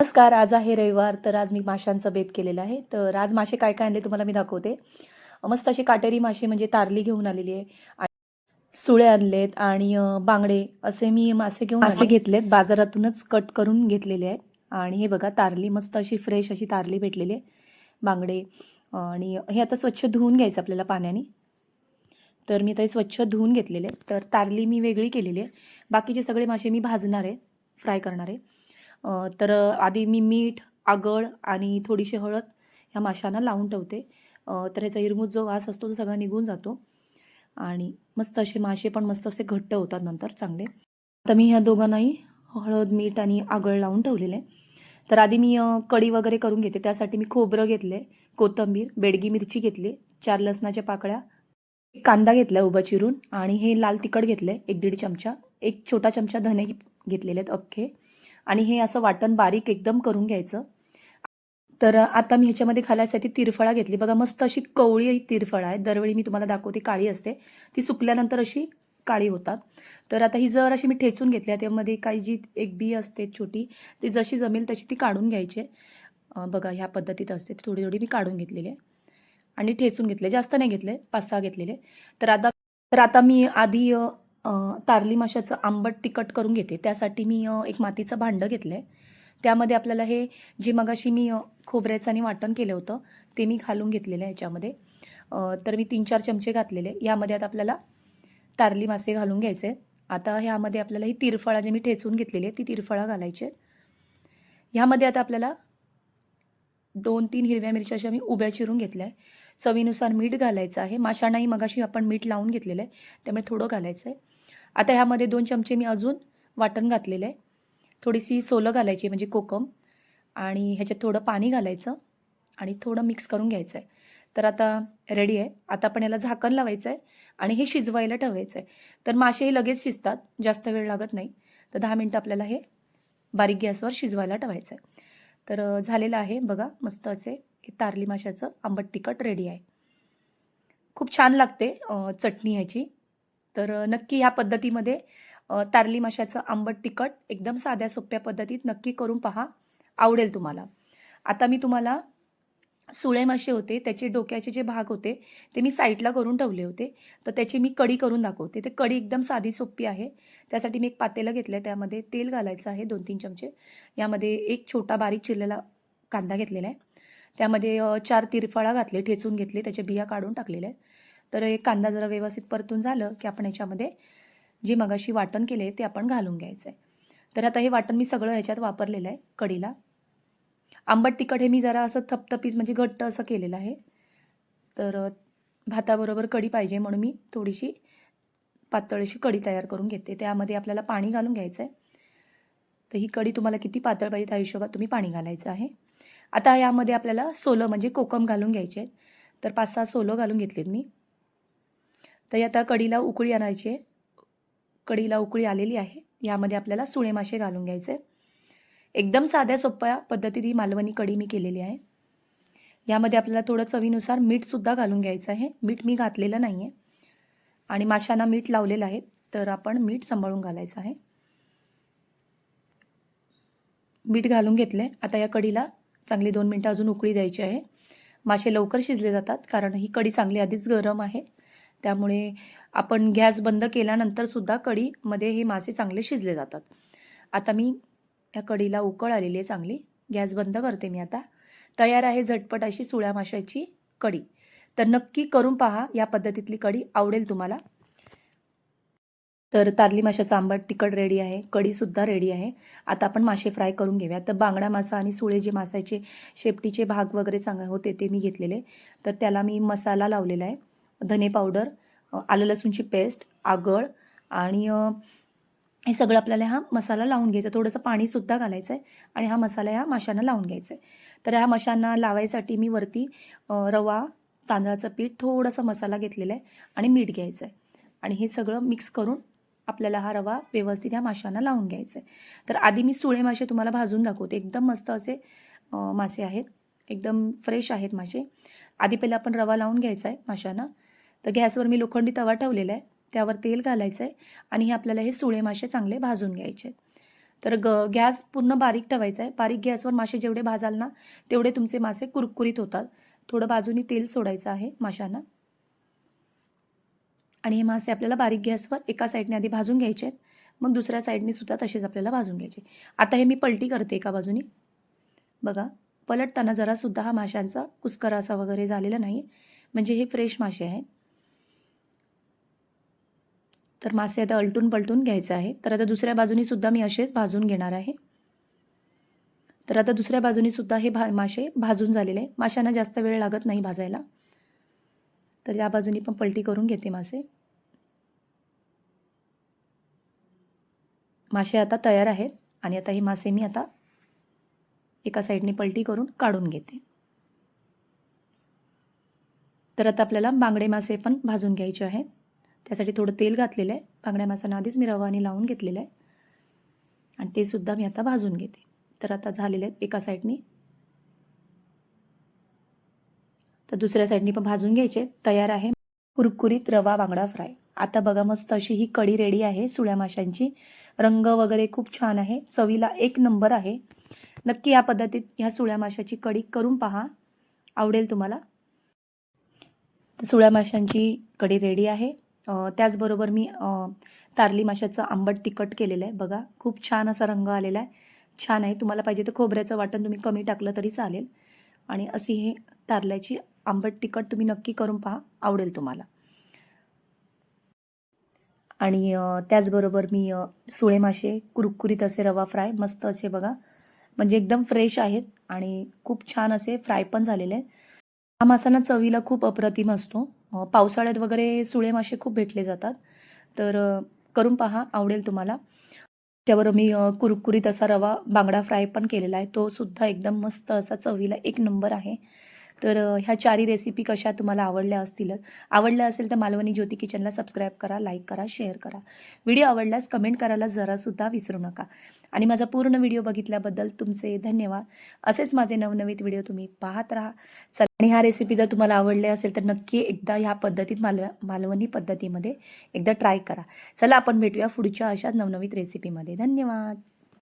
नमस्कार आज आहे रविवार तर आज मी माशांचा बेत केलेला आहे. तर आज मासे काय काय आणले तुम्हाला मी दाखवते. मस्त अशी काटेरी मासे म्हणजे तारली घेऊन आलेली आहे. सुळे आणलेत आणि बांगडे असे मी मासे घेऊन मासे घेतलेत बाजारातूनच कट करून घेतलेले आहेत. आणि हे बघा तारली मस्त अशी फ्रेश अशी तारली भेटलेली आहे. बांगडे आणि हे आता स्वच्छ धुवून घ्यायचं आपल्याला पाण्याने. तर मी ते स्वच्छ धुवून घेतलेले आहेत. तर तारली मी वेगळी केलेली आहे. बाकीचे सगळे मासे मी भाजणार आहे फ्राय करणार आहे. तर आधी मी मीठ आगळ आणि थोडीशी हळद ह्या माशांना लावून ठेवते. तर ह्याचा हिरमूज जो वास असतो तो सगळा निघून जातो. आणि मस्त असे मासे पण मस्त असे घट्ट होतात नंतर चांगले. तर मी ह्या दोघांनाही हळद मीठ आणि आगळ लावून ठेवलेले. आहे. तर आधी मी कढी वगैरे करून घेते. त्यासाठी मी खोबरं घेतले कोथिंबीर बेडगी मिरची घेतली चार लसणाच्या पाकळ्या एक कांदा घेतला उभा चिरून आणि हे लाल तिखट घेतले एक दीड चमचा एक छोटा चमचा धने घेतलेले आहेत अख्खे. आणि हे असं वाटण बारीक एकदम करून घ्यायचं. तर आता मी ह्याच्यामध्ये खाण्यासाठी तिरफळा घेतली. बघा मस्त अशी कवळी तिरफळा आहे. दरवेळी मी तुम्हाला दाखवते काळी असते. ती सुकल्यानंतर अशी काळी होतात. तर आता ही जर अशी मी ठेचून घेतली आहे त्यामध्ये काही जी एक बी असते छोटी ती जशी जमेल तशी ती काढून घ्यायची बघा ह्या पद्धतीत असते. ती थोडी थोडी मी काढून घेतलेली आहे. आणि ठेचून घेतले. जास्त नाही घेतले. पाच सहा घेतलेले. तर आता तर आता मी आधी तारली माशाचं आंबट तिखट करून घेते. त्यासाठी मी एक मातीचं भांडं घेतलं आहे त्यामध्ये आपल्याला हे जे मगाशी मी खोबऱ्याचं आणि वाटण केलं होतं ते मी घालून घेतलेलं आहे याच्यामध्ये. तर मी तीन चार चमचे घातलेले. यामध्ये आता आपल्याला तारली मासे घालून घ्यायचे आता ह्यामध्ये आपल्याला ही तिरफळा जे मी ठेचून घेतलेली आहे ती तिरफळा घालायचे ह्यामध्ये आता आपल्याला दोन तीन हिरव्या मिरच्या अशा मी उभ्या चिरून घेतल्या आहे चवीनुसार मीठ घालायचं आहे. माशांनाही मगाशी आपण मीठ लावून घेतलेलं आहे. त्यामुळे थोडं घालायचं आहे. आता ह्यामध्ये दोन चमचे मी अजून वाटण घातलेलं आहे. थोडीशी सोलं घालायची म्हणजे कोकम. आणि ह्याच्यात थोडं पाणी घालायचं आणि थोडं मिक्स करून घ्यायचं आहे. तर आता रेडी आहे. आता आपण याला झाकण लावायचं आहे आणि हे शिजवायला ठेवायचं आहे. तर मासेही लगेच शिजतात. जास्त वेळ लागत नाही. तर दहा मिनटं आपल्याला हे बारीक गॅसवर शिजवायला ठेवायचं आहे. तर झालेलं आहे बघा. मस्त असे हे तारली माशाचं आंबट तिखट रेडी आहे. खूप छान लागते चटणी ह्याची. तर नक्की ह्या पद्धतीमध्ये तारली माशाचं आंबट तिखट एकदम साध्या सोप्या पद्धतीत नक्की करून पहा. आवडेल तुम्हाला. आता मी तुम्हाला सुळे मासे होते त्याचे डोक्याचे जे भाग होते ते मी साईडला करून ठेवले होते. तर त्याची मी कढी करून दाखवते. ते कढी एकदम साधी सोपी आहे. त्यासाठी मी एक पातेलं घेतलं आहे त्यामध्ये तेल घालायचं आहे दोन तीन चमचे. यामध्ये एक छोटा बारीक चिरलेला कांदा घेतलेला आहे. त्यामध्ये चार तिरफळा घातले ठेचून घेतले त्याच्या बिया काढून टाकलेल्या आहेत. तर एक कांदा जरा व्यवस्थित परतून झालं की आपण याच्यामध्ये जे मगाशी वाटण केले ते आपण घालून घ्यायचं आहे. तर आता हे वाटण मी सगळं ह्याच्यात वापरलेलं आहे कढीला आंबट तिखट हे मी जरा असं थपथपीस म्हणजे घट्ट असं केलेलं आहे. तर भाताबरोबर कढी पाहिजे म्हणून मी थोडीशी पातळ अशी कढी तयार करून घेते. त्यामध्ये आपल्याला पाणी घालून घ्यायचं आहे. तर ही कढी तुम्हाला किती पातळ पाहिजे त्या हिशोबात तुम्ही पाणी घालायचं आहे. आता यामध्ये आपल्याला सोलं म्हणजे कोकम घालून घ्यायचे आहेत. तर पाच सहा सोलं घालून घेतलेत मी. तर आता कढीला उकळी आणायची आहे. कढीला उकळी आलेली आहे. यामध्ये आपल्याला सुळे मासे घालून घ्यायचे एकदम साध्या सोप्या पद्धतीत ही मालवणी कढी मी केलेली आहे. यामध्ये आपल्याला थोडं चवीनुसार मीठसुद्धा घालून घ्यायचं आहे. मीठ मी घातलेलं नाही आहे आणि माशांना मीठ लावलेलं आहे. तर आपण मीठ सांभाळून घालायचं आहे. मीठ घालून घेतले आता या कढीला चांगली दोन मिनटं अजून उकळी द्यायची आहे. मासे लवकर शिजले जातात कारण ही कढी चांगली आधीच गरम आहे. त्यामुळे आपण गॅस बंद केल्यानंतरसुद्धा कढीमध्ये हे मासे चांगले शिजले जातात. आता मी या कढीला उकळ आलेली आहे चांगली. गॅस बंद करते मी आता. तयार आहे झटपट अशी सुळ्या माशाची कढी. तर नक्की करून पहा या पद्धतीतली कढी आवडेल तुम्हाला. तर तारली माशाचं आंबट तिखट रेडी आहे. कढीसुद्धा रेडी आहे. आता आपण मासे फ्राय करून घेऊया तर बांगडा मासा आणि सुळे जे मासाचे शेपटीचे भाग वगैरे चांगले होते ते मी घेतलेले. तर त्याला मी मसाला लावलेला आहे. धने पावडर आलं लसूणची पेस्ट आगळ आणि हे सगळं आपल्याला हा मसाला लावून घ्यायचा थोडंसं पाणीसुद्धा घालायचं आहे आणि हा मसाला ह्या माशांना लावून घ्यायचा आहे. तर ह्या माशांना लावायसाठी मी वरती रवा तांदळाचं पीठ थोडासा मसाला घेतलेला आहे आणि मीठ घ्यायचं आहे. आणि हे सगळं मिक्स करून आपल्याला हा रवा व्यवस्थित ह्या माशांना लावून घ्यायचा आहे तर आधी मी सुळे मासे तुम्हाला भाजून दाखवते. एकदम मस्त असे मासे आहेत. एकदम फ्रेश आहेत मासे. आधी पहिला आपण रवा लावून घ्यायचा आहे माशांना. तर गॅसवर मी लोखंडी तवा ठेवलेला आहे त्यावर तेल घालायचं आहे आणि हे आपल्याला हे सुळे मासे चांगले भाजून घ्यायचे आहेत तर ग गॅस पूर्ण बारीक ठेवायचा आहे बारीक गॅसवर मासे जेवढे भाजाल ना तेवढे तुमचे मासे कुरकुरीत होतात. थोडं बाजूनी तेल सोडायचं आहे माशांना. आणि हे मासे आपल्याला बारीक गॅसवर एका साईडने आधी भाजून घ्यायचे आहेत. मग दुसऱ्या साईडने सुद्धा तसेच आपल्याला भाजून घ्यायचे. आता हे मी पलटी करते एका बाजूनी. बघा पलटताना जरासुद्धा हा माशांचा कुस्करा असा वगैरे झालेला नाही म्हणजे हे फ्रेश मासे आहेत. तर मासे आता अलटून पलटून घ्यायचे आहे तर आता दुसऱ्या बाजूनी सुद्धा मी असेच भाजून घेणार आहे. तर आता दुसऱ्या बाजूनी सुद्धा हे भा मासे भाजून झालेले आहे माशांना जास्त वेळ लागत नाही भाजायला. तर या बाजूनी पण पलटी करून घेते मासे. मासे आता तयार आहेत आणि आता हे मासे मी आता एका साईडने पलटी करून काढून घेते. तर आता आपल्याला बांगडे मासे पण भाजून घ्यायचे आहेत. त्यासाठी थोडं तेल घातलेलं आहे. बांगड्या मासांना आधीच मी रवानी लावून घेतलेलं आहे. आणि ते सुद्धा मी आता भाजून घेते. तर आता झालेले आहेत एका साईडनी तर दुसऱ्या साईडनी पण भाजून घ्यायचे. तयार आहे. कुरकुरीत रवा बांगडा फ्राय आता बघा मस्त अशी ही कढी रेडी आहे सुळ्या माशांची. रंग वगैरे खूप छान आहे. चवीला एक नंबर आहे. नक्की या पद्धतीत ह्या सुळ्या माशाची कढी करून पहा. आवडेल तुम्हाला. तर सुळ्या माशांची कढी रेडी आहे. त्याचबरोबर मी तारली माशाचं आंबट तिखट केलेलं आहे. बघा खूप छान असा रंग आलेला आहे. छान आहे. तुम्हाला पाहिजे तर खोबऱ्याचं वाटण तुम्ही कमी टाकलं तरी चालेल. आणि अशी हे तारल्याची आंबट तिखट तुम्ही नक्की करून पहा आवडेल तुम्हाला. आणि त्याचबरोबर मी सुळे मासे कुरकुरीत असे रवा फ्राय मस्त असे बघा. म्हणजे एकदम फ्रेश आहेत आणि खूप छान असे फ्राय पण झालेले आहेत. हा मासांना चवीला खूप अप्रतिम असतो. पावसाळ्यात वगैरे सुळे मासे खूप भेटले जातात. तर करून पहा आवडेल तुम्हाला. त्यावर मी कुरकुरीत असा रवा बांगडा फ्राय पण केलेला आहे. तो सुद्धा एकदम मस्त असा चवीला एक नंबर आहे. तर ह्या चारही रेसिपी कशा तुम्हाला आवडल्या असतीलच आवडल्या असेल तर मालवणी ज्योती किचनला सबस्क्राईब करा लाईक करा शेअर करा. व्हिडिओ आवडल्यास कमेंट करायला जरासुद्धा विसरू नका. आणि माझा पूर्ण व्हिडिओ बघितल्याबद्दल तुमचे धन्यवाद. असेच माझे नवनवीन व्हिडिओ तुम्ही पाहत राहा. चला आणि ह्या रेसिपी जर तुम्हाला आवडल्या असेल तर नक्की एकदा ह्या पद्धतीत मालव मालवणी पद्धतीमध्ये एकदा ट्राय करा. चला आपण भेटूया पुढच्या अशाच नवनवीन रेसिपीमध्ये धन्यवाद.